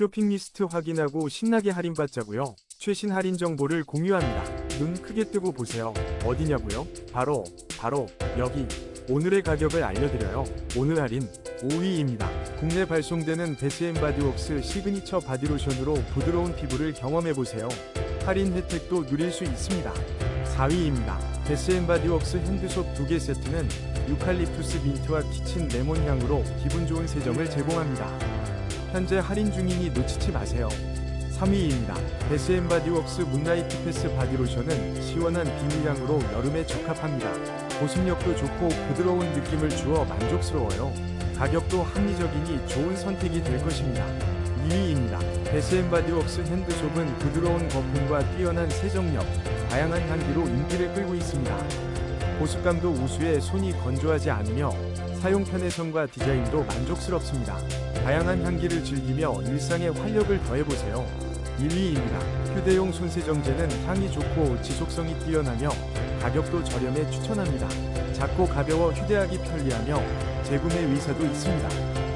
쇼핑 리스트 확인하고 신나게 할인받자고요. 최신 할인 정보를 공유합니다. 눈 크게 뜨고 보세요. 어디냐고요? 바로 바로 여기. 오늘의 가격을 알려드려요. 오늘 할인 5위입니다. 국내 발송되는 베스앤 바디웍스 시그니처 바디로션으로 부드러운 피부를 경험해보세요. 할인 혜택도 누릴 수 있습니다. 4위입니다. 베스앤 바디웍스 핸드솝 2개 세트는 유칼립투스 민트와 키친 레몬 향으로 기분 좋은 세정을 제공합니다. 현재 할인 중이니 놓치지 마세요. 3위입니다. 베스앤 바디웍스 문라이트 패스 바디로션은 시원한 비닐향으로 여름에 적합합니다. 보습력도 좋고 부드러운 느낌을 주어 만족스러워요. 가격도 합리적이니 좋은 선택이 될 것입니다. 2위입니다. 베스앤 바디웍스 핸드솝은 부드러운 거품과 뛰어난 세정력, 다양한 향기로 인기를 끌고 있습니다. 보습감도 우수해 손이 건조하지 않으며 사용 편의성과 디자인도 만족스럽습니다. 다양한 향기를 즐기며 일상에 활력을 더해보세요. 1위입니다. 휴대용 손세정제는 향이 좋고 지속성이 뛰어나며 가격도 저렴해 추천합니다. 작고 가벼워 휴대하기 편리하며 재구매 의사도 있습니다.